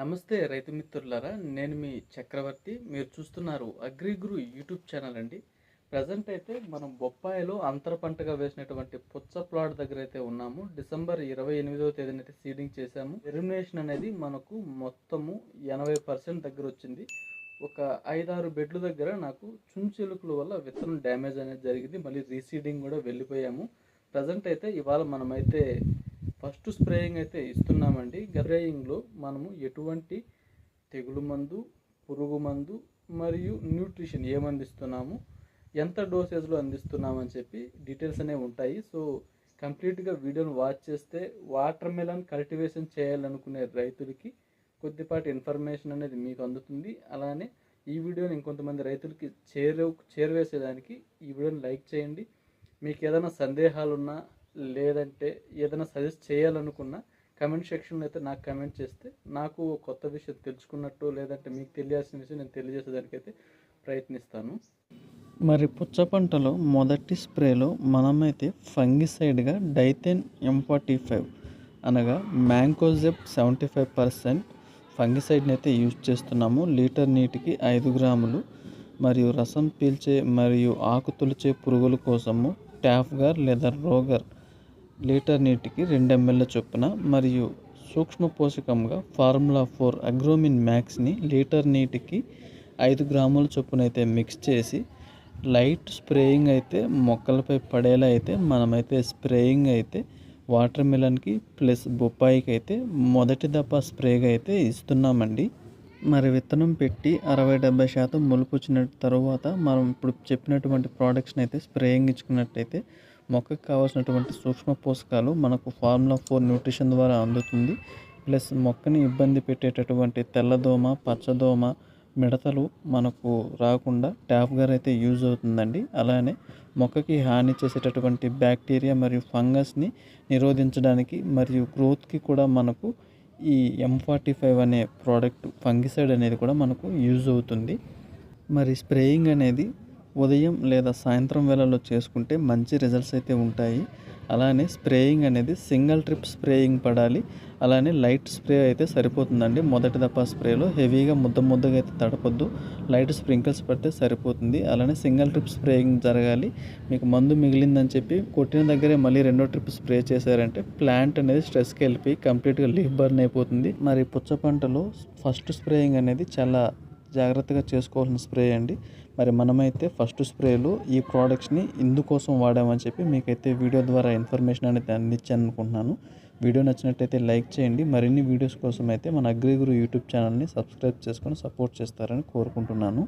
నమస్తే రైతు మిత్రులారా నేను మీ చక్రవర్తి. మీరు చూస్తున్నారు అగ్రిగురు యూట్యూబ్ ఛానల్ అండి. ప్రజెంట్ అయితే మనం బొప్పాయిలో అంతర పంటగా వేసినటువంటి పుచ్చ ప్లాట్ దగ్గర అయితే ఉన్నాము. డిసెంబర్ ఇరవై ఎనిమిదవ తేదీన అయితే సీడింగ్ చేశాము. ఎలిమినేషన్ అనేది మనకు మొత్తము ఎనభై పర్సెంట్ దగ్గర వచ్చింది. ఒక ఐదారు బెడ్ల దగ్గర నాకు చుంచెలుకుల వల్ల విత్తనం డ్యామేజ్ అనేది జరిగింది. మళ్ళీ రీసీడింగ్ కూడా వెళ్ళిపోయాము. ప్రజెంట్ అయితే ఇవాళ మనమైతే ఫస్ట్ స్ప్రేయింగ్ అయితే ఇస్తున్నామండి. స్ప్రేయింగ్లో మనము ఎటువంటి తెగులు మందు పురుగు మందు మరియు న్యూట్రిషన్ ఏమందిస్తున్నాము ఎంత డోసేజ్లో అందిస్తున్నామని చెప్పి డీటెయిల్స్ అనేవి ఉంటాయి. సో కంప్లీట్గా వీడియోని వాచ్ చేస్తే వాటర్ మెలన్ కల్టివేషన్ చేయాలనుకునే రైతులకి కొద్దిపాటి ఇన్ఫర్మేషన్ అనేది మీకు అందుతుంది. అలానే ఈ వీడియోని ఇంకొంతమంది రైతులకి చేరు చేరవేసేదానికి ఈ వీడియోని లైక్ చేయండి. మీకు ఏదైనా సందేహాలు ఉన్నా లేదంటే ఏదైనా సజెస్ట్ చేయాలనుకున్నా కమెంట్ సెక్షన్లో అయితే నాకు కమెంట్ చేస్తే నాకు కొత్త విషయం తెలుసుకున్నట్టు లేదంటే మీకు తెలియాల్సిన విషయం నేను తెలియజేసేదానికైతే ప్రయత్నిస్తాను. మరి పుచ్చ పంటలో మొదటి స్ప్రేలో మనమైతే ఫంగిసైడ్గా డైథెన్ ఎం ఫార్టీ ఫైవ్ అనగా మ్యాంకోజెప్ సెవెంటీ ఫైవ్ పర్సెంట్ ఫంగిసైడ్ని అయితే యూజ్ చేస్తున్నాము. లీటర్ నీటికి ఐదు గ్రాములు మరియు రసం పీల్చే మరియు ఆకు తొలిచే పురుగుల కోసము ట్యాఫ్గర్ లేదా రోగర్ లీటర్ నీటికి రెండు ఎంఎల్ చొప్పున మరియు సూక్ష్మ పోషకంగా ఫార్ములా ఫోర్ అగ్రోమిన్ మ్యాక్స్ని లీటర్ నీటికి ఐదు గ్రాముల చొప్పున అయితే మిక్స్ చేసి లైట్ స్ప్రేయింగ్ అయితే మొక్కలపై పడేలా అయితే మనమైతే స్ప్రేయింగ్ అయితే వాటర్ మిలన్కి ప్లస్ బొప్పాయికి అయితే మొదటి దప్ప స్ప్రేగా అయితే ఇస్తున్నామండి. మరి విత్తనం పెట్టి అరవై డెబ్బై శాతం మొలుపు వచ్చిన తర్వాత మనం ఇప్పుడు చెప్పినటువంటి ప్రోడక్ట్స్ని అయితే స్ప్రేయింగ్ ఇచ్చుకున్నట్టయితే మొక్కకు కావాల్సినటువంటి సూక్ష్మ పోషకాలు మనకు ఫార్ములా ఫోర్ న్యూట్రిషన్ ద్వారా అందుతుంది. ప్లస్ మొక్కని ఇబ్బంది పెట్టేటటువంటి తెల్లదోమ పచ్చదోమ మిడతలు మనకు రాకుండా ట్యాప్గర్ అయితే యూజ్ అవుతుందండి. అలానే మొక్కకి హాని చేసేటటువంటి బ్యాక్టీరియా మరియు ఫంగస్ని నిరోధించడానికి మరియు గ్రోత్కి కూడా మనకు ఈ ఎం ఫార్టీ ఫైవ్ అనే ప్రోడక్ట్ ఫంగిసైడ్ అనేది కూడా మనకు యూజ్ అవుతుంది. మరి స్ప్రేయింగ్ అనేది ఉదయం లేదా సాయంత్రం వేళలో చేసుకుంటే మంచి రిజల్ట్స్ అయితే ఉంటాయి. అలానే స్ప్రేయింగ్ అనేది సింగిల్ ట్రిప్ స్ప్రేయింగ్ పడాలి. అలానే లైట్ స్ప్రే అయితే సరిపోతుందండి. మొదటి దప్ప స్ప్రేలో హెవీగా ముద్ద ముద్దగా అయితే తడపొద్దు. లైట్ స్ప్రింకిల్స్ పడితే సరిపోతుంది. అలానే సింగిల్ ట్రిప్ స్ప్రేయింగ్ జరగాలి. మీకు మందు మిగిలిందని చెప్పి కొట్టిన దగ్గరే మళ్ళీ రెండో ట్రిప్ స్ప్రే చేశారంటే ప్లాంట్ అనేది స్ట్రెస్కి వెళ్ళిపోయి కంప్లీట్గా లీఫ్ బర్న్ అయిపోతుంది. మరి పుచ్చ పంటలో ఫస్ట్ స్ప్రేయింగ్ అనేది చాలా జాగ్రత్తగా చేసుకోవాల్సిన స్ప్రే అండి. మరి మనమైతే ఫస్ట్ స్ప్రేలో ఈ ప్రోడక్ట్స్ని ఇందుకోసం వాడామని చెప్పి మీకైతే వీడియో ద్వారా ఇన్ఫర్మేషన్ అనేది అందించాను అనుకుంటున్నాను వీడియో నచ్చినట్టయితే లైక్ చేయండి. మరిన్ని వీడియోస్ కోసం అయితే మన అగ్రిగురు యూట్యూబ్ ఛానల్ని సబ్స్క్రైబ్ చేసుకొని సపోర్ట్ చేస్తారని కోరుకుంటున్నాను.